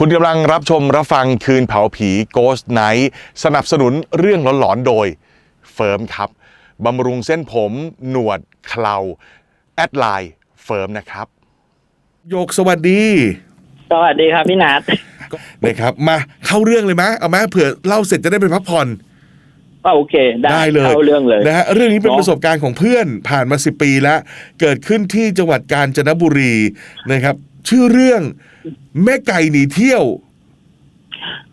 คุณกำลังรับชมรับฟังคืนเผาผี Ghost Night สนับสนุนเรื่องหลอนๆโดยเฟิร์มครับบำรุงเส้นผม หนวดเคราแอดไลน์เฟิร์มนะครับโยกสวัสดีสวัสดีครับพี่นัทนะครับมาเข้าเรื่องเลยมะเอามาเผื่อเล่าเสร็จจะได้ไปพักผ่อนก็โอเค ได้ได้เลย เข้าเรื่องเลยนะฮะเรื่องนี้เป็นเนอะประสบการณ์ของเพื่อนผ่านมาสิปีแล้ว เกิดขึ้นที่จังหวัดกาญจนบุรีนะครับ ชื่อเรื่องแม่ไก่หนีเที่ยว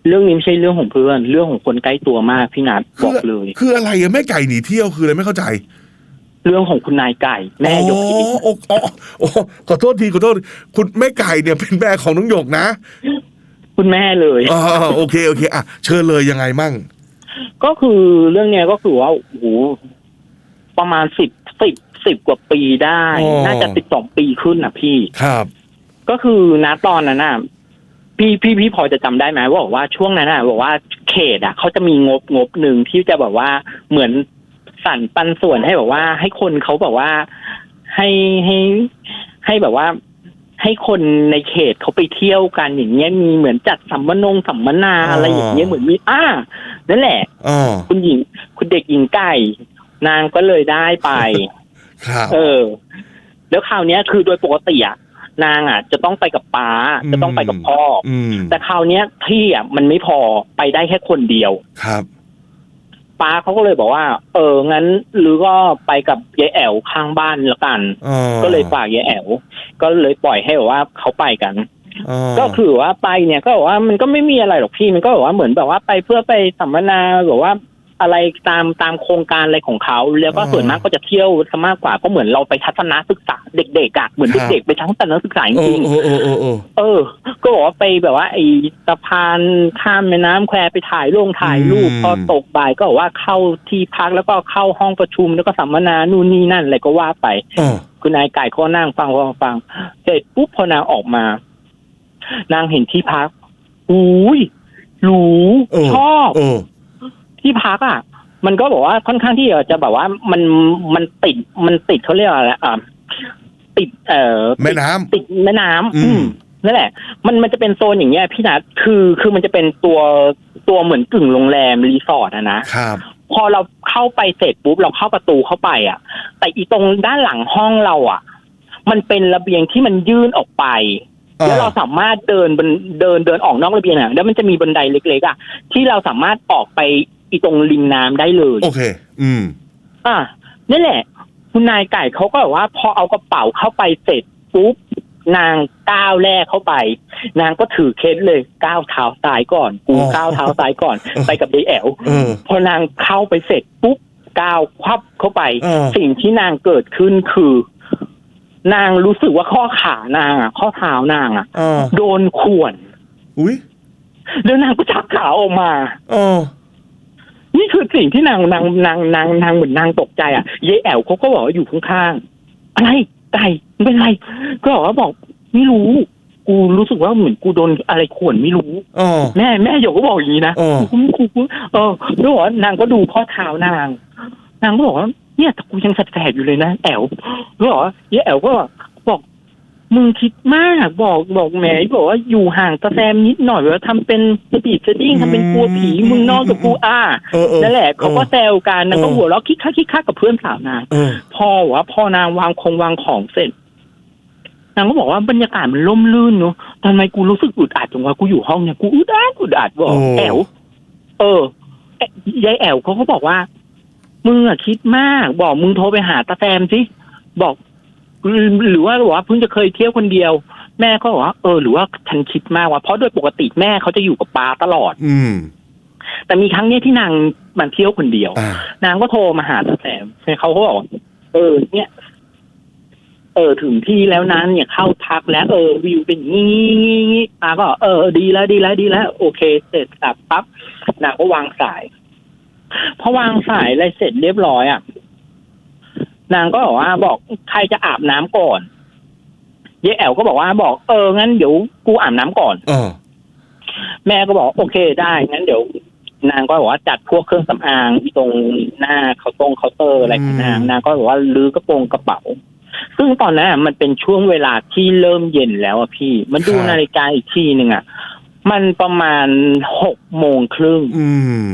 เรื่องนี้ไม่ใช่เรื่องของเพื่อน เรื่องของคนใกล้ตัวมากพี่นัทบคืออกเลย คืออะไรอะแม่ไก่หนีเที่ยวคืออะไรไม่เข้าใจ เรื่องของคุณนายไก่แม่ยกอ๋ทิอโอ้อ๋อโอ้ขอโทษทีขอโทษ คุณแม่ไก่เนี่ยเป็นแม่ของน้องหยกนะ คุณแม่เลยอ๋อโอเคโอเคอะเชิญเลยยังไงมั่ง ก็คือเรื่องเนี้ยก็คือว่าโอ้โหประมาณสิบสิบสิบกว่าปีได้อ๋อน่าจะสิบสองปีขึ้นอะพี่ครับ ก็คือณตอนนั้นน่ะพี่พี่พี่พอจะจำได้ไหมว่าบอกว่าช่วงนั้นน่ะบอกว่าเขตอะเขาจะมีงบงบหนึ่งที่จะแบบว่าเหมือนสรรปันส่วนให้แบบว่า ให้คนเขาแบบว่าให้ให้ให้แบบว่า ให้คนในเขตเขาไปเที่ยวกันอย่างเงี้ยมีเหมือนจัดสัมมนงสัมมนาอะไรอย่างเงี้ยเหมือนมีอ่านั่นแหละอ๋อคุณหญิง คุณเด็กหญิงไก่ นางก็เลยได้ไป ครับ เออ แล้วคราวเนี้ยคือโดยปกติอะ นางอะ จะต้องไปกับป้าอืม จะต้องไปกับพ่อออืมแต่คราวเนี้ยที่อะมันไม่พอไปได้แค่คนเดียว ครับ ป้าเขาก็เลยบอกว่า เอองั้นหรือก็ไปกับยายแอวข้างบ้านละกันอ๋อก็เลยฝากยายแอวก็เลยปล่อยให้แบบว่าเขาไปกันอ๋อก็คือว่าไปเนี่ยก็บอกว่ามันก็ไม่มีอะไรหรอกพี่มันก็บอกว่าเหมือนแบบว่าไปเพื่อไปสัมมนาแบบว่า อะไรตามตามโครงการอะไรของเขา แล้วก็ส่วนมากก็จะเที่ยวซะมากกว่าก็เหมือนเราไปทัศนศึกษาเด็กๆอะเหมือนเด็กๆไปทัศนศึกษาจโอ้ริงโอ้โอ้โอ้โอ้ๆเออ ก็บอกว่าไปแบบว่าไอ้สะพานข้ามแม่น้ำแควไปถ่ายรูปถ่ายรูปอืมพอตกบ่ายก็บอกว่าเข้าที่พักแล้วก็เข้าห้องประชุมแล้วก็สัมมนานู่นนี่นั่นอะไรก็ว่าไปอ๋อคุณนายไก่ก็นั่งฟังฟังฟังเสร็จปุ๊บพอนางออกมา นางเห็นที่พักอุ้ยหรูเออชอบเออ ที่พักอะ มันก็บอกว่าค่อนข้างที่จะแบบว่ามันมันติดมันติดเขาเรียกอะไรอะติดเอ่อแม่น้ำติดแม่น้ำอืมอืมนั่นแหละ มันมันจะเป็นโซนอย่างเงี้ยพี่นัทคือคือมันจะเป็นตัวตัวเหมือนกึ่งโรงแรมรีสอร์ทอะนะครับพอเราเข้าไปเสร็จปุ๊บเราเข้าประตูเข้าไปอะ แต่อีตรงด้านหลังห้องเราอะ มันเป็นระเบียงที่มันยื่นออกไปอ่าแล้วเราสามารถเดินบนเดินเดินออกนอกระเบียงอะ แล้วมันจะมีบันไดเล็กๆอะที่เราสามารถออกไป อีตรงริมน้ำได้เลย โอเค อืม อะนั่นแหละ คุณนายไก่เขาก็แบบว่า พอเอากระเป๋าเข้าไปเสร็จปุ๊บนางก้าวแรกเข้าไป นางก็ถือเคสเลยก้าวเท้าซ้ายก่อน กูอ๋อ ก้าวเท้าซ้ายก่อน ไปกับยายแอวเออ พอนางเข้าไปเสร็จปุ๊บก้าวควับเข้าไป เออ สิ่งที่นางเกิดขึ้นคือ นางรู้สึกว่าข้อขานางอะ ข้อเท้านางอะ เออโดนข่วน อุ้ยแล้วนางก็ชักขาออกมา เออ นี่คือสิ่งที่นางนางนางนางนางเหมือนนางตกใจอะเยแอวเขาก็บอกว่าอยู่ข้างๆอะไรไก่ไม่เป็นไร ก็บอกว่าบอกไม่รู้ กูรู้สึกว่าเหมือนกูโดนอะไรข่วนไม่รู้เออแม่แม่หยกก็บอกอย่างนี้นะเออกูกูกูเออแล้วบอกว่านางก็ดูข้อเท้านาง นางก็บอกว่าเนี่ยแต่กูยังแสบๆอยู่เลยนะแอวแล้วบอกว่าเยแอวก็บอก มึงคิดมากบอกบอกแหมบอกว่าอยู่ห่างตะแซมนิดหน่อยว่าทำเป็นสปีดสดิ้งทำเป็นกลัวผีมึงนอนกับกูอ่าเออเออนั่นแหละเขาก็แซวกันนางก็เออหัวเราะคิกคักคิกคักกับเพื่อนสาวนางเออพอว่าพอนางวางคงวางของเสร็จนางก็บอกว่าบรรยากาศมันล่มลื่นเนอะทำไมกูรู้สึกอึดอัดจังวะกูอยู่ห้องเนี่ยกูอึดอัดอึดอัดบอกโอ้แอวเออเอ๊ะยายแอวเขาก็บอกว่ามึงอะคิดมาก บอกมึงโทรไปหาตาแซมสิบอก หรือหรือว่าบอกว่าเพิ่งจะเคยเที่ยวคนเดียว แม่ก็บอกว่าเออหรือว่าฉันคิดมากว่าเพราะโดยปกติแม่เขาจะอยู่กับปาตลอด อืม แต่มีครั้งเนี้ยที่นางมันเที่ยวคนเดียว อ่านางก็โทรมาหาตาแสมเขาก็บอกว่าเออ เนี่ย เออถึงที่แล้วนั้นเนี่ยเข้าพักแล้วเออวิวเป็นอย่างงี้งี้งี้ตาก็เออดีแล้วดีแล้วดีแล้ว โอเค เสร็จสับปั๊บนางก็วางสายพอวางสายอะไรเสร็จเรียบร้อยอะ นางก็บอกว่าบอกใครจะอาบน้ำก่อนเยแอลก็บอกว่าบอกเอองั้นเดี๋ยวกูอาบน้ำก่อน เออ แม่ก็บอกโอเคได้งั้นเดี๋ยวนางก็บอกว่าจัดพวกเครื่องสำอางที่ตรงหน้าเคาน์ตรงเคาน์เตอร์อะไรของนางอืมนางก็บอกว่าลื้อกระโปรงกระเป๋า ซึ่งตอนนั้นอะมันเป็นช่วงเวลาที่เริ่มเย็นแล้วอะพี่ มันดูนาฬิกาอีกทีหนึ่งอะมันประมาณหกโมงครึ่งอืม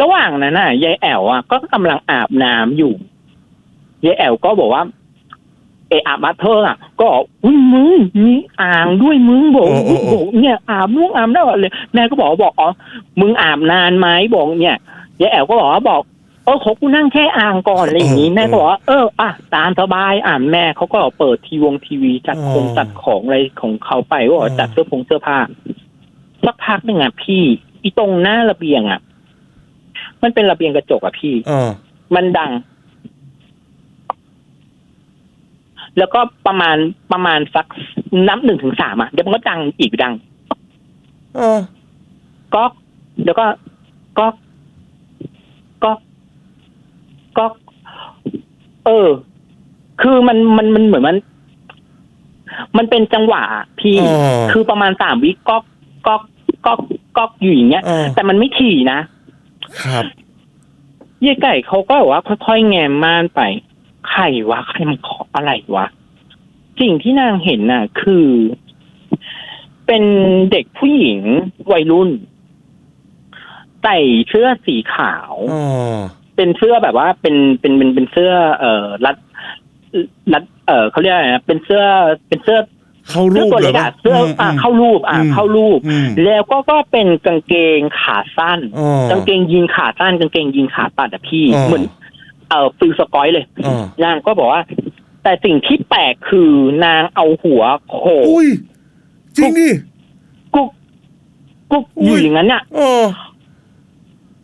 ระหว่างนั้นน่ะยายแอ๋วอะก็กำลังอาบน้ำอยู่ยายแอ๋วก็บอกว่า เอออาบมาเธออะ ก็บอกอุ้ยมึงมีอ่างด้วยมึงบอกโอ้โอ้โอ้บอกเนี่ยอาบม่วงอาบได้หมดเลยแม่ก็บอกว่าบอกอ๋อมึงอาบนานไหมบอกเนี่ยยายแอ๋วก็บอกว่าบอกเออเขากูนั่งแค่อ่างก่อนอะไรอย่างนี้แม่ก็บอกว่าเอออะตามสบายอ่านแม่เขาก็เปิดทีวงทีวีจัดคงจัดของอะไรของเขาไปก็บอกจัดเสื้อผงเสื้อผ้า สักพักหนึ่งอะพี่ อีตรงหน้าระเบียงอะ มันเป็นระเบียงกระจกอะพี่เออมันดัง แล้วก็ประมาณประมาณสักนับหนึ่งถึงสามอะเดี๋ยวมันก็ดังอีกดัง เออก๊อกแล้วก็ก๊อกก๊อกก๊อกเออ คือมันมันมันเหมือนมัน มันเป็นจังหวะอะพี่อ๋อคือประมาณสามวิก๊อกก๊อกก๊อกก๊อกอยู่อย่างเงี้ย เออ แต่มันไม่ถี่นะ ครับยายไก่เขาก็แบบว่าค่อยๆแงมม่านไปใครวะใครมันเคาะอะไรวะสิ่งที่นางเห็นน่ะ คือ เป็นเด็กผู้หญิงวัยรุ่นใส่เสื้อสีขาว อ๋อเป็นเสื้อแบบว่าเป็นเป็นเป็นเป็นเสื้อ เอ่อรัดรัดเอ่อเขาเรียกอะไรนะเป็นเสื้อเป็นเสื้อ เข้าเสื้รูอปตัวเลเล็ยกปะอะเสื้ออะเข้ารูปอะอืมเข้ารูปอืมแล้วก็ก็เป็นกางเกงขาสั้นอ๋อกางเกงยีนขาสั้นกางเกงยีนขาตัดอะพี่อ่าเหมือนเอ่อฟิลสกอยเลยอ๋อนางก็บอกว่า แต่สิ่งที่แปลกคือนางเอาหัวโขกอุ้ยจริงดิกุ๊กกุ๊กอุ้อยยู่อย่างนั้นเนี่ยอ๋อ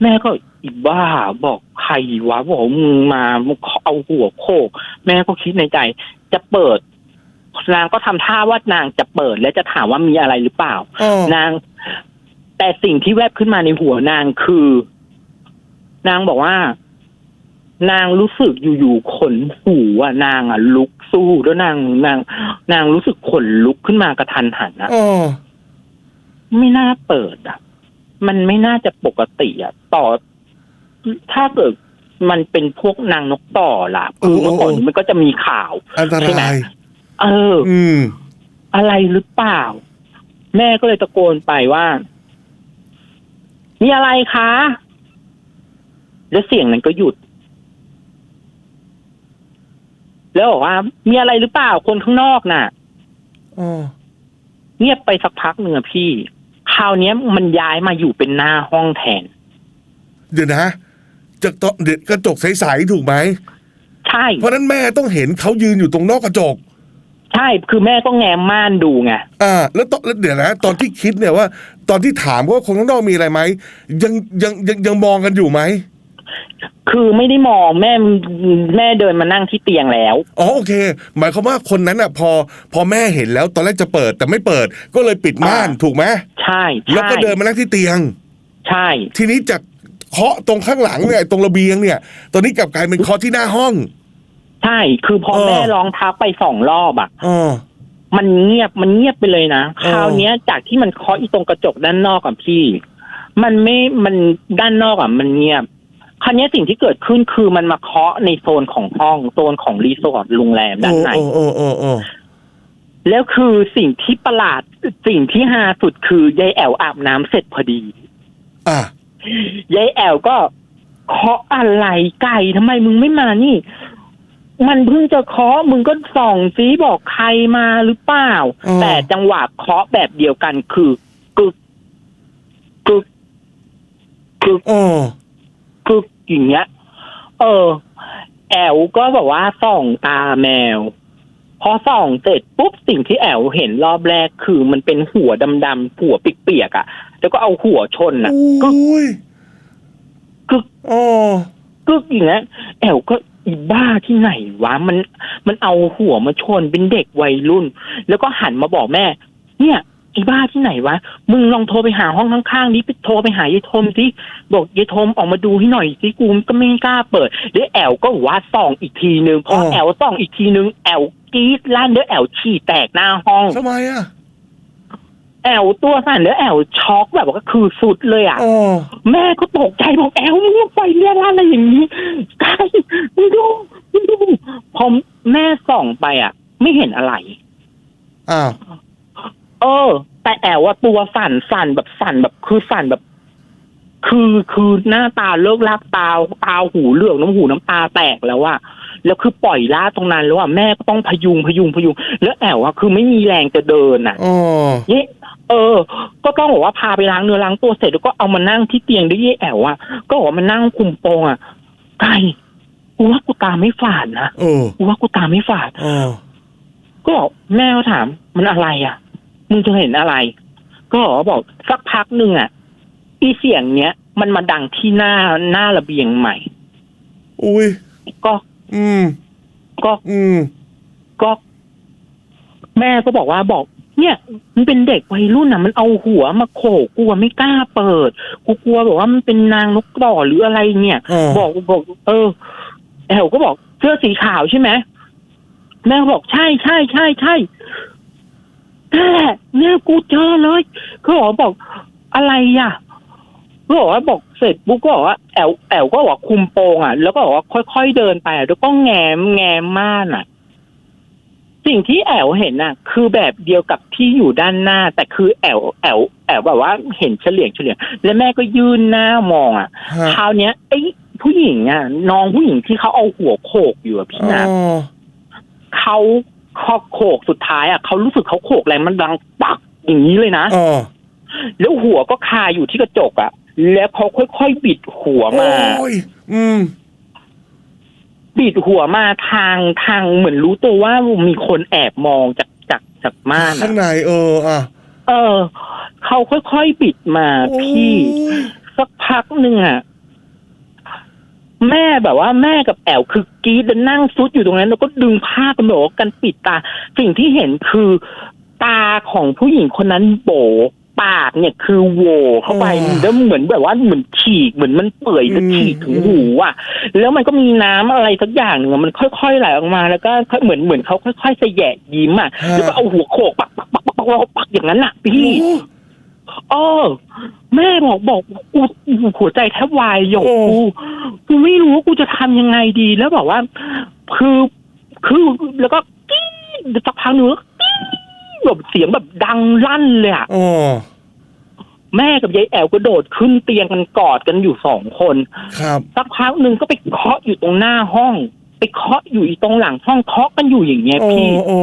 แม่ก็อีบ้าบอกใครวะบอกมึงมามึงเอาหัวโขก แม่ก็คิดในใจ จะเปิด นางก็ทำท่าว่านางจะเปิดและจะถามว่ามีอะไรหรือเปล่าอ๋อนาง แต่สิ่งที่แวบขึ้นมาในหัวนางคือ นางบอกว่า นางรู้สึกอยู่ๆขนหูอะนางอะ ลุกสู้แล้วนางนาง นางรู้สึกขนลุกขึ้นมากระทันหันนะอ๋อไม่น่าเปิดอะ มันไม่น่าจะปกติอะต่อถ้าเกิดมันเป็นพวกนางนกต่อล่ะคือเมื่อก่อนมันก็จะมีข่าวอันตใช่ไหมราย เออ อืม อะไรหรือเปล่า แม่ก็เลยตะโกนไปว่า มีอะไรคะ แล้วเสียงนั้นก็หยุด แล้วบอกว่า มีอะไรหรือเปล่าคนข้างนอกน่ะอ๋อเงียบไปสักพักหนึ่งอะพี่ คราวเนี้ยมันย้ายมาอยู่เป็นหน้าห้องแทน เดี๋ยวนะจากตอนเด็กกระจกใสๆถูกไหมใช่ เพราะฉะนั้นแม่ต้องเห็นเขายืนอยู่ตรงนอกกระจก ใช่คือแม่ก็แง้มม่านดูไงอ่าแล้วตอนแล้วเดี๋ยวนะตอนที่คิดเนี่ยว่า ตอนที่ถามว่าคนข้างนอกมีอะไรไหมยังยังยังยังมองกันอยู่ไหมคือไม่ได้มองแม่แม่เดินมานั่งที่เตียงแล้ว อ๋อโอเค หมายความว่าคนนั้นอะ พอ พอแม่เห็นแล้วตอนแรกจะเปิดแต่ไม่เปิด ก็เลยปิดม่านอ่า ถูกไหมใช่ใช่แล้วก็เดินมานั่งที่เตียง ใช่ ทีนี้จากเคาะตรงข้างหลังเนี่ยตรงระเบียงเนี่ย ตอนนี้กลับกลายเป็นเคาะที่หน้าห้อง ใช่ คือพอเออแม่ร้องทักไปสองรอบอะอ๋อมันเงียบมันเงียบไปเลยนะเออคราวเนี้ยจากที่มันเคาะอีตรงกระจกด้านนอกอะพี่ มันไม่มันด้านนอกอะมันเงียบ คราวเนี้ยสิ่งที่เกิดขึ้นคือมันมาเคาะในโซนของห้องโซนของรีสอร์ทโรงแรมด้านในโอ้โอ้โอ้โอ้แล้วคือสิ่งที่ประหลาดสิ่งที่ฮาสุดคือยายแอวอาบน้ำเสร็จพอดีอะยายแอวก็เคาะอะไรไก่ทำไมมึงไม่มานี่ มันเพิ่งจะเคาะมึงก็ส่องซิบอกใครมาหรือเปล่าอ๋อแต่จังหวะเคาะแบบเดียวกันคือกึกกึกกึกอ๋อกึกอย่างเงี้ย เออ แอวก็แบบว่าส่องตาแมว พอส่องเสร็จปุ๊บสิ่งที่แอวเห็นรอบแรกคือมันเป็นหัวดำๆหัวเปียกๆอะ่ะ แล้วก็เอาหัวชนอะ กึกอุ้ยกึก อ๋อ กึกอย่างเงี้ยแอวก็ อีบ้าที่ไหนวะมัน มันเอาหัวมาชนเป็นเด็กวัยรุ่น แล้วก็หันมาบอกแม่ เนี่ยไอ้บ้าที่ไหนวะ มึงลองโทรไปหาห้องข้างๆนี้ไปโทรไปหายายทมสิบอกยายทมออกมาดูให้หน่อยสิกูก็ไม่กล้าเปิดเดี๋ยวแอลก็ว่าส่องอีกทีนึงพออแอลส่องอีกทีนึงแอลกรีดลั่นเดี๋ยวแอลฉี่แตกหน้าห้องทำไมอะ แอลตัวสั่นเดี๋ยวแอลช็อกแบบว่าก็คือสุดเลยอะอ๋อแม่ก็ตกใจบอกแอลมึงไปเรียนอะไรอย่างนี้กายมึงดูมึงดูพอแม่ส่องไปอะ ไม่เห็นอะไรอ้าวเออ แต่แอลว่าตัวสั่นสั่นแบบสั่นแบบคือสั่นแบบ คือคือหน้าตาเลิกลากตาตาหูเหลือกน้ำหูน้ำตาแตกแล้วอะ แล้วคือปล่อยล่าดตรงนั้นแล้วอะแม่ก็ต้องพยุงพยุงพยุง แล้วแอลอะคือไม่มีแรงจะเดินอะอ๋อเย่เออ ก็ต้องบอกว่าพาไปล้างเนื้อล้างตัวเสร็จแล้วก็เอามานั่งที่เตียงด้วยเย่แอลอะก็บอกว่ามานั่งคุมโปงอะไก่กูว่ากูตาไม่ฝาดนะเออกูว่ากูตาไม่ฝาดเออก็บอกแม่ก็ถาม มันอะไรอะ มึงจะเห็นอะไร ก็บอกสักพักหนึ่งอะอีเสียงเนี้ยมันมาดังที่หน้าหน้าระเบียงใหม่ อุ้ย ก็ อืม ก็อืม ก็ แม่ก็บอกว่าบอก เนี่ย มันเป็นเด็กวัยรุ่นอะ มันเอาหัวมาโขกกูอะไม่กล้าเปิดกูกลัวแบบว่ามันเป็นนางนกต่อหรืออะไรเนี่ยอ๋อบอกบอก เออแอลก็บอกเสื้อสีขาวใช่ไหมแม่ก็บอกใช่ใช่ใช่ใช่นั่นแหละเนี่ยกูเจอเลยเขาบอกบอกอะไรอะ ก็บอกว่าบอกเสร็จปุ๊บก็บอกว่าแอลแอลก็บอกว่าคุมโปงอะ แล้วก็บอกว่าค่อยๆเดินไปอะแล้วก็แงมแงมม่านอะ สิ่งที่แอลเห็นน่ะ คือแบบเดียวกับที่อยู่ด้านหน้า แต่คือแอลแอลแอลแบบว่าเห็นเฉลียงเฉลียงแล้วแม่ก็ยื่นหน้ามองอะฮะ คราวเนี้ยไอ้ผู้หญิงอะน้องผู้หญิงที่เขาเอาหัวโขกอยู่อะพี่อ๋นะอเขาเขาโขกสุดท้ายอะเขารู้สึกเขาโขกแรงมันดังปักอย่างนี้เลยนะ อ๋อ แล้วหัวก็คาอยู่ที่กระจกอะ แล้วเขาค่อยๆบิดหัวมา โอ้ยอืม บิดหัวมาทางทางเหมือนรู้ตัวว่ามีคนแอบมองจากจากจากม่านข้าอะงในเอออะเออเขาค่อยๆบิดมาพี่ โอ้ยสักพักหนึ่งอะแม่แบบว่าแม่กับแอลคือกรีดแล้วนั่งซุดอยู่ตรงนั้น แล้วก็ดึงผ้ากันแบบว่ากันปิดตา สิ่งที่เห็นคือ ตาของผู้หญิงคนนั้นโบ ปากเนี่ยคือโหวเข้าไปอ๋อแล้วเหมือนแบบว่าเหมือนฉีกเหมือนมันเปื่อยจะอืมฉีกถึงหูอะ แล้วมันก็มีน้ำอะไรสักอย่างหนึ่งอะมันค่อยๆไหลออกมาแล้วก็เหมือนเหมือนเขาค่อยๆสแยะยิ้มอะแล้วก็เอาหัวโขกปักปักปักปักปักปักปักอย่างนั้นน่ะพี่โอ้เออแม่บอกบอกกูหัวใจแทบวายหยกโอ้ กูกูไม่รู้ว่ากูจะทำยังไงดี แล้วบอกว่า คือคือแล้วก็กี้สักพักหนึงแล้วกี้ แบบเสียงแบบดังลั่นเลยอะอ๋อแม่กับยายแอลก็โดดขึ้นเตียงกันกอดกันอยู่สองคน ครับ สักพักหนึ่งก็ไปเคาะอยู่ตรงหน้าห้อง ไปเคาะอยู่อีตรงหลังห้องเคาะกันอยู่อย่างเงี้ยโอ้พี่ โอ้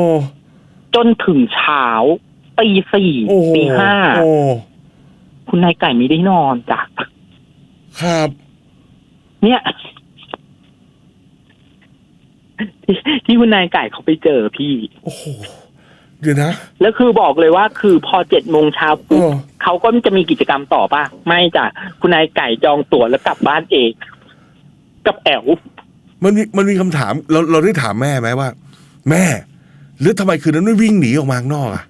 จนถึงเช้าตีสี่โอ้โหตีห้าโอ้คุณนายไก่ไม่ได้นอนจ้ะครับ เนี่ย ที่ที่คุณนายไก่เขาไปเจอพี่ โอ้โห เดี๋ยวนะ แล้วคือบอกเลยว่าคือพอเจ็ดโมงเช้าปุ๊บเออเขาก็จะมีกิจกรรมต่อป่ะ ไม่จ้ะคุณนายไก่จองตั๋วแล้วกลับบ้านเองกับแอลมันมีมันมีคำถามเราเราได้ถามแม่ไหมว่า แม่หรือทำไมคืนนั้นไม่วิ่งหนีออกมาข้างนอกอะ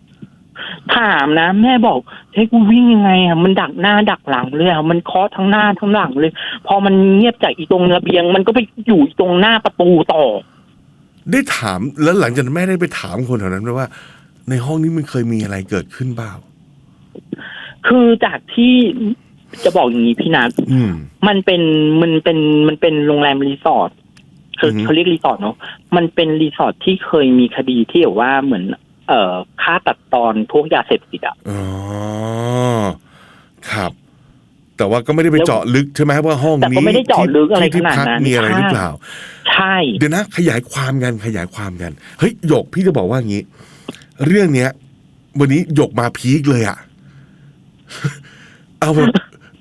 ถามนะ แม่บอกเฮ้ยกูวิ่งยังไงอะมันดักหน้าดักหลังเลยอะมันเคาะทั้งหน้าทั้งหลังเลย พอมันเงียบจากอีตรงระเบียง มันก็ไปอยู่อีตรงหน้าประตูต่อ ได้ถามแล้วหลังจากนั้นแม่ได้ไปถามคนแถวนั้นไหมว่า ในห้องนี้มันเคยมีอะไรเกิดขึ้นเปล่าคือจากที่จะบอกอย่างนี้พี่นัทอืม มันเป็นมันเป็นมันเป็นโรงแรมรีสอร์ทคืออฮึ เขาเรียกรีสอร์ทเนาะมันเป็นรีสอร์ทที่เคยมีคดีที่แบบว่าเหมือน เอ่อค่าตัดตอนพวกยาเสพติดอะอ๋อครับ แต่ว่าก็ไม่ได้ไปแล้วเจาะลึกใช่ไหมว่าห้องแต่นี้ก็ไม่ได้เจาะลึกอะไรที่ขนาดพักนั้น มีอะไรหรือเปล่า ใช่ เดี๋ยวนะขยายความกันขยายความกัน เฮ้ยหยกพี่จะบอกว่าอย่างนี้ เรื่องเนี้ย วันนี้หยกมาพีคเลยอะเอาแบบ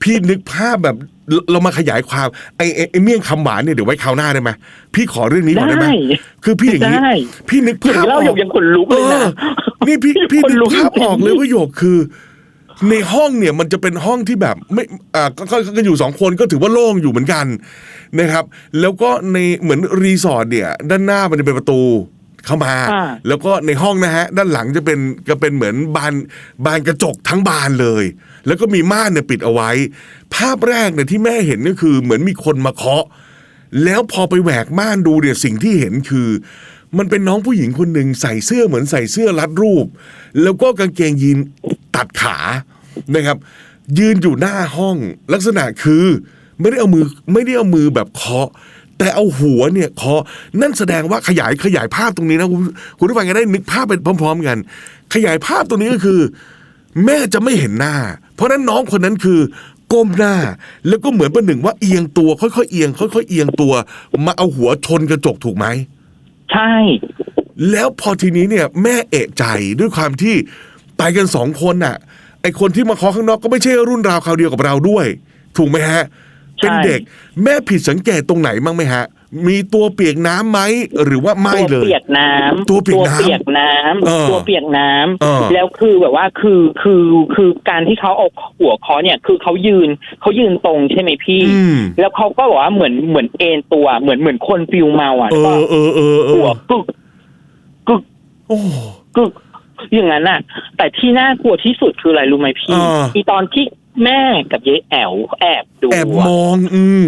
พี่นึกภาพแบบเราเรามาขยายความไอ้ไอ้ไอ้เมี่ยงคำหวานเนี่ยเดี๋ยวไว้คราวหน้าได้ไหมพี่ขอเรื่องนี้ก่อนได้ไหมได้คือพี่อย่างนี้ได้พี่นึกถึงภาพเล่าอออกย่างยังขนลุกเลยนะเออนี่พี่พี่คนนึลุกกภาพออกเลยว่าหยกคือ ในห้องเนี่ยมันจะเป็นห้องที่แบบไม่อ่าก็ก็ก็อยู่สองคนก็ถือว่าโล่งอยู่เหมือนกันนะครับ แล้วก็ในเหมือนรีสอร์ทเนี่ย ด้านหน้ามันจะเป็นประตู เข้ามาอ่าแล้วก็ในห้องนะฮะ ด้านหลังจะเป็นก็เป็นเหมือนบานบานกระจกทั้งบานเลย แล้วก็มีม่านเนี่ยปิดเอาไว้ ภาพแรกเนี่ยที่แม่เห็นก็คือ เหมือนมีคนมาเคาะ แล้วพอไปแหวกม่านดูเนี่ยสิ่งที่เห็นคือ มันเป็นน้องผู้หญิงคนหนึ่งใส่เสื้อเหมือนใส่เสื้อรัดรูป แล้วก็กางเกงยีนตัดขานะครับ ยืนอยู่หน้าห้องลักษณะคือไม่ได้เอามือไม่ได้เอามือแบบเคาะ แต่เอาหัวเนี่ยคอนั่นแสดงว่าขยายขยายภาพตรงนี้นะคุณคุณผู้ฟังจะได้นึกภาพไปพร้อม ๆ กัน ขยายภาพตรงนี้ก็คือ แม่จะไม่เห็นหน้า เพราะฉะนั้นน้องคนนั้นคือก้มหน้า แล้วก็เหมือนประหนึ่งว่าเอียงตัวค่อยๆเอียง ค่อยๆเอียงตัว มาเอาหัวชนกระจกถูกไหมใช่ แล้วพอทีนี้เนี่ย แม่เอะใจด้วยความที่ไปกันสองคนน่ะ ไอคนที่มาเคาะข้างนอกก็ไม่ใช่รุ่นราวคราวเดียวกับเราด้วย ถูกไหมฮะ เป็นเด็ก แม่ผิดสังเกตตรงไหนบ้างไหมฮะ มีตัวเปียกน้ำไหมหรือว่าไม่ตัวเลยเปียกน้ำตัวเปียกน้ำเปียกน้ำเออตัวเปียกน้ำเออแล้วคือแบบว่าคือคือคือการที่เขาเอาหัวเคอเนี่ยคือเขายืนเขายืนตรงใช่ไหมพี่อืมแล้วเขาก็บอกว่าเหมือนเหมือนเอนตัวเหมือนเหมือนคนฟิลเมาอะเอก็อเออเออเอหัวอกึกกึกโอ้กึกอย่างนั้นน่ะ แต่ที่น่ากลัวที่สุดคืออะไรรู้ไหมพี่อ่าอีตอนที่ แม่กับยายแอวแอบดูแอบอะมอง อืม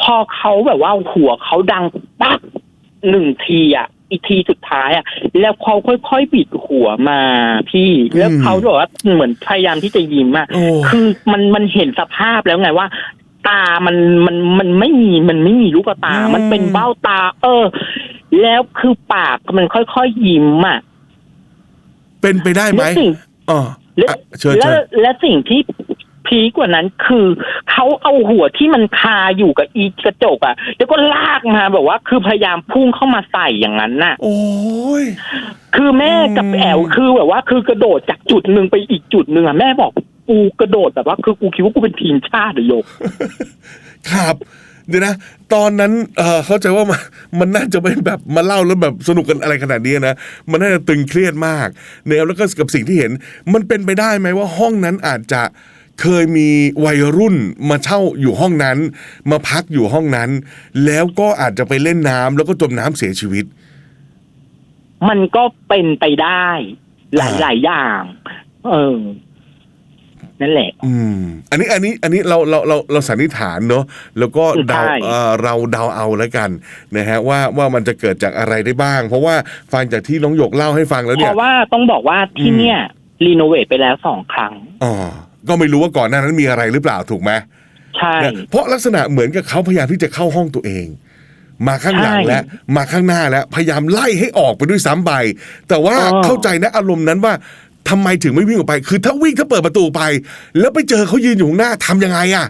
พอเขาแบบว่าหัวเขาดังปั๊กหนึ่งทีอะ อีกทีสุดท้ายอะ แล้วเขาค่อยๆบิดหัวมาพี่แล้วเขาบอกว่าเหมือนพยายามที่จะยิ้มอะโอ้ คือมันมันเห็นสภาพแล้วไงว่า ตามันมันมันไม่มีมันไม่มีลูกตามันเป็นเบ้าตา เออ แล้วคือปากมันค่อยๆยิ้มอะเป็นไปได้ไหมและสิ่ง อ๋อและอะเชิญและเชิญและสิ่งที่ พีคกว่านั้นคือเขาเอาหัวที่มันคาอยู่กับอีกระจกอะแล้วก็ลากมาแบบว่าคือพยายามพุ่งเข้ามาใส่อย่างนั้นน่ะ โอ้ยคือแม่กับอืมแอลคือแบบว่า คือกระโดดจากจุดหนึ่งไปอีกจุดหนึ่งอะแม่บอกกูกระโดดแบบว่า คือกูคิดว่ากูเป็นทีมชาติอะโยกครับเดี๋ยวนะตอนนั้นเออเข้าใจว่ามันมันน่าจะไม่แบบมาเล่าแล้วแบบสนุกกันอะไรขนาดนี้นะมันน่าจะตึงเครียดมากเนี่ยแล้วก็กับสิ่งที่เห็น มันเป็นไปได้ไหมว่าห้องนั้นอาจจะ เคยมีวัยรุ่นมาเช่าอยู่ห้องนั้น มาพักอยู่ห้องนั้น แล้วก็อาจจะไปเล่นน้ำแล้วก็จมน้ำเสียชีวิต มันก็เป็นไปได้ หลายอ่าหลายอย่าง เออ นั่นแหละ อืม อันนี้อันนี้อันนี้เราเราเราเราสันนิษฐานเนอะแล้วก็เดาใช่ เอ่อเราเดาเอาแล้วกันนะฮะว่าว่ามันจะเกิดจากอะไรได้บ้าง เพราะว่าฟังจากที่น้องหยกเล่าให้ฟังแล้วเพเนี่ยราะว่าต้องบอกว่าที่เนี่ย รีโนเวทไปแล้วสองครั้ง อ๋อ ก็ไม่รู้ว่าก่อนหน้านั้นมีอะไรหรือเปล่าถูกไหมใช่ นะเพราะลักษณะเหมือนกับเขาพยายามที่จะเข้าห้องตัวเอง มาข้างหลังใช่แล้วมาข้างหน้าแล้วพยายามไล่ให้ออกไปด้วยซ้ำไป แต่ว่าอ๋อ เข้าใจนะอารมณ์นั้นว่าทำไมถึงไม่วิ่งออกไป คือถ้าวิ่งถ้าเปิดประตูไป แล้วไปเจอเขายืนอยู่ข้างหน้าทำยังไงอะ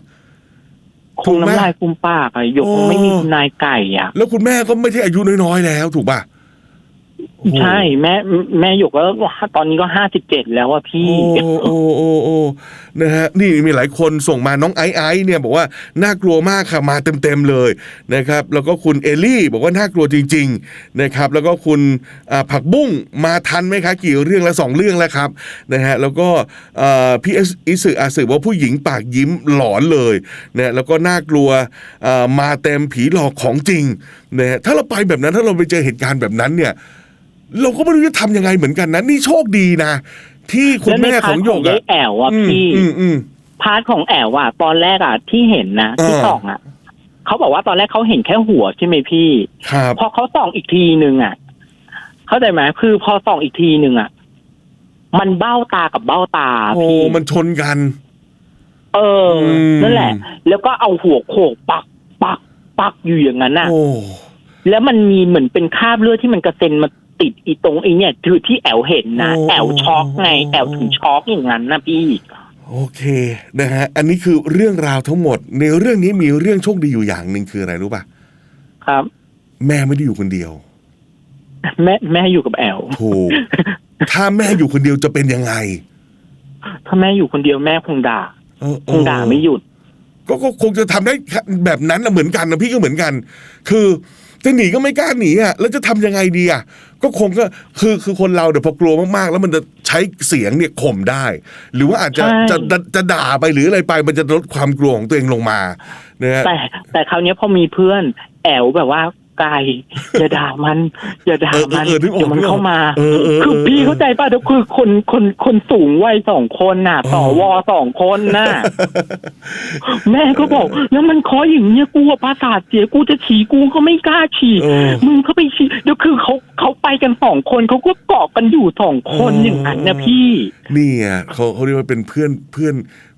คถูงกไหมน้ำลายฟูมปากอะยกโอ้ คงไม่มีคุณนายไก่อะแล้วคุณแม่ก็ไม่ใช่อายุน้อยๆแล้ว ถูกป่ะโอ้โห ใช่แม่แม่หยกก็ตอนนี้ก็ห้าสิบเจ็ดแล้วอะพี่ โอ้โอ้โอ้โอ้นะฮะนี่มีหลายคนส่งมาน้องไอซ์ไอซ์เนี่ยบอกว่าน่ากลัวมากค่ะมาเต็มๆเลยนะครับ แล้วก็คุณเอลลี่บอกว่าน่ากลัวจริง ๆนะครับ แล้วก็คุณอ่าผักบุ้งมาทันไหมคะกี่เรื่องแล้วสองเรื่องแล้วครับนะฮะแล้วก็อ่าพี่เอสอิสึอาสึว่าผู้หญิงปากยิ้มหลอนเลยนะแล้วก็น่ากลัวอ่ามาเต็มผีหลอกของจริงนะฮะถ้าเราไปแบบนั้นถ้าเราไปเจอเหตุการณ์แบบนั้นเนี่ย เราก็ไม่รู้จะทำยังไงเหมือนกันนะ นี่โชคดีนะ ที่คุณแล้วในแม่พาขร์องทหยของกยายอะแอวอะอืมพี่อืมอืมพาร์ทของแอวอะตอนแรกอะที่เห็นนะที่อ่าส่องอะเขาบอกว่าตอนแรกเขาเห็นแค่หัวใช่ไหมพี่ครับพอเขาส่องอีกทีหนึ่งอะเข้าใจไหมคือพอส่องอีกทีหนึ่งอะมันเบ้าตากับเบ้าตาโอ้พี่ มันชนกัน เอออมนั่นแหละ แล้วก็เอาหัวโขกปัก ปัก ปักอยู่อย่างนั้นน่ะโอ้แล้วมันมีเหมือนเป็นคราบเลือดที่มันกระเซ็นมา ติดอีตรงไอ้เนี่ยคือที่แอลเห็นนะแอลช็อกไงแอลถึงช็อกอย่างนั้นนะพี่ โอเคนะฮะอันนี้คือเรื่องราวทั้งหมด ในเรื่องนี้มีเรื่องโชคดีอยู่อย่างหนึ่งคืออะไรรู้ป่ะครับ แม่ไม่ได้อยู่คนเดียวแม่แม่อยู่กับแอลถูกถ้าแม่อยู่คนเดียวจะเป็นยังไงถ้าแม่อยู่คนเดียวแม่คงด่าเออเอคงอด่าไม่หยุด ก็ก็คงจะทำได้แบบนั้นนะเหมือนกันนะพี่ก็เหมือนกัน คือ จะหนีก็ไม่กล้าหนีอะแล้วจะทำยังไงดีอะก็คงก็คือคือคนเราเดี๋ยวพอกลัวมากๆ แล้วมันจะใช้เสียงเนี่ยข่มได้ หรือว่าอาจจะใช่จะจะจะด่าไปหรืออะไรไป มันจะลดความกลัวของตัวเองลงมานะฮะแต่แต่คราวเนี้ยพอมีเพื่อนแอลแบบว่า ไกลอย่าด่ามัน อย่าด่าเออเอมัอนเออนึกออกเดี๋ยวมันนึกออกเข้ามาเออเออคือเออพี่เข้าใจป่ะเดี๋ยวคือคนคนคนสูงวัยสองคนน่ะอ๋สอวสองคนน่ะแม่ก็บอก แล้วมันคออย่างเงี้ยกูอะประสาทเสียกูจะฉี่กูก็ไม่กล้าฉี่เออมึงเข้าไปฉี่เดี๋ยวคือเขาเขาไปกันสองคนเขาก็เกาะกันอยู่สองคนอย่างนั้นนะพี่นี่อะเขาเขาเรียกว่าเป็นเพื่อนเพื่อน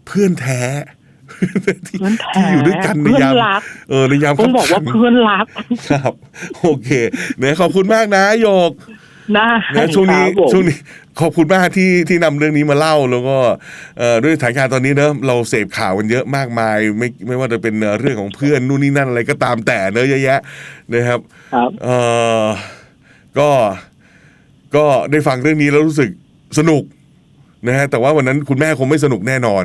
เพื่อนแท้ ที่เพื่อนแท้ที่อยู่ด้วยกันในเพื่อนยามรักเออในยามต้องบอกว่าขันเพื่อนรักครับ โอเคเนี่ยขอบคุณมากนะโยกน่านะช่วงนี้ครับผมช่วงนี้ขอบคุณมากที่ที่นำเรื่องนี้มาเล่าแล้วก็เอ่อด้วยสถานการณ์ตอนนี้เนอะเราเสพข่าวกันเยอะมากมาย ไม่ไม่ว่าจะเป็นเอ่อเรื่องของเพื่อนนู่นนี่นั่นอะไรก็ตามแต่เนอะเยอะแยะนะครับครับเออก็ก็ได้ฟังเรื่องนี้แล้วรู้สึกสนุกนะฮะแต่ว่าวันนั้นคุณแม่คงไม่สนุกแน่นอน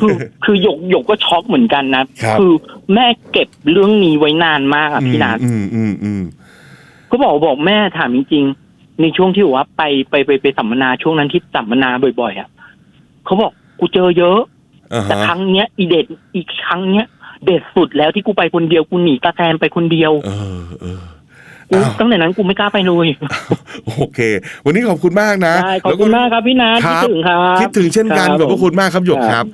คือคือหยกหยกก็ช็อกเหมือนกันนะครับอแม่เก็บเรื่องนี้ไว้นานมากอะพี่นัทอืมอืมอืมก็บอกบอกแม่ถามจริงๆ ในช่วงที่ว่าไปไปไปไปสัมมนาช่วงนั้นที่สัมมนาบ่อยๆอะเขาบอกกูเจอเยอะอ่าแต่ฮะครั้งเนี้ย อีเด็ดอีกครั้งเนี้ย เด็ดสุดแล้วที่กูไปคนเดียวกูหนีตาแซมไปคนเดียว เออเออ กูอ้าวตั้งแต่นั้นกูไม่กล้าไปเลยโอเค วันนี้ขอบคุณมากนะได้ขอบคุณมากครับพี่นัทคคิดรับถึงครับคิดถึงเช่นกันครับขอบพระคุณมากครับหยกครับครับ